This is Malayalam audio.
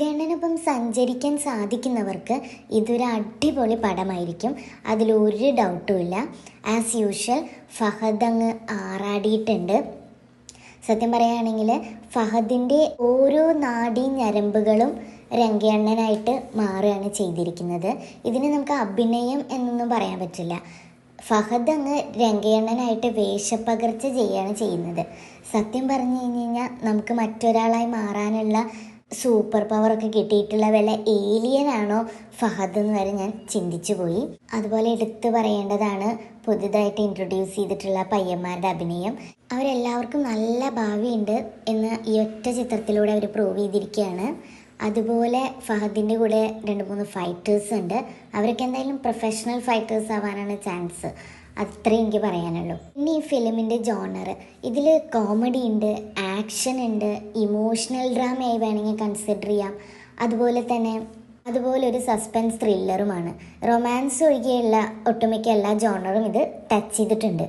രംഗണ്ണനൊപ്പം സഞ്ചരിക്കാൻ സാധിക്കുന്നവർക്ക് ഇതൊരു അടിപൊളി പടമായിരിക്കും. അതിലൊരു ഡൗട്ടും ഇല്ല. ആസ് യൂഷ്വൽ ഫഹദ് അങ്ങ് ആറാടിയിട്ടുണ്ട്. സത്യം പറയുകയാണെങ്കിൽ ഫഹദിന്റെ ഓരോ നാഡീ ഞരമ്പുകളും രംഗയണ്ണനായിട്ട് മാറുകയാണ് ചെയ്തിരിക്കുന്നത്. ഇതിന് നമുക്ക് അഭിനയം എന്നൊന്നും പറയാൻ പറ്റില്ല. ഫഹദ് അങ്ങ് രംഗയണ്ണനായിട്ട് വേഷപ്പകർച്ച ചെയ്യുകയാണ് ചെയ്യുന്നത്. സത്യം പറഞ്ഞു കഴിഞ്ഞ് കഴിഞ്ഞാൽ നമുക്ക് മറ്റൊരാളായി മാറാനുള്ള സൂപ്പർ പവറൊക്കെ കിട്ടിയിട്ടുള്ള വല്ല ഏലിയനാണോ ഫഹദ് എന്ന് വരെ ഞാൻ ചിന്തിച്ചു പോയി. അതുപോലെ എടുത്തു പറയേണ്ടതാണ് പുതുതായിട്ട് ഇൻട്രൊഡ്യൂസ് ചെയ്തിട്ടുള്ള പയ്യന്മാരുടെ അഭിനയം. അവരെല്ലാവർക്കും നല്ല ഭാവിയുണ്ട് എന്ന് ഈ ഒറ്റ ചിത്രത്തിലൂടെ അവർ പ്രൂവ് ചെയ്തിരിക്കുകയാണ്. അതുപോലെ ഫഹദിന്റെ കൂടെ രണ്ട് മൂന്ന് ഫൈറ്റേഴ്സ് ഉണ്ട്. അവരൊക്കെ എന്തായാലും പ്രൊഫഷണൽ ഫൈറ്റേഴ്സ് ആവാനാണ് ചാൻസ് അത്രയും എനിക്ക് പറയാനുള്ളൂ. ഇനി ഈ ഫിലിമിന്റെ ജോണർ ഇതിൽ കോമഡി ഉണ്ട് ആക്ഷൻ ഉണ്ട് ഇമോഷണൽ ഡ്രാമയായി വേണമെങ്കിൽ കൺസിഡർ ചെയ്യാം. അതുപോലെ തന്നെ അതുപോലെ ഒരു സസ്പെൻസ് ത്രില്ലറുമാണ് റൊമാൻസ് ഒഴികെയുള്ള ഒട്ടുമിക്ക എല്ലാ ജോണറും ഇത് ടച്ച് ചെയ്തിട്ടുണ്ട്.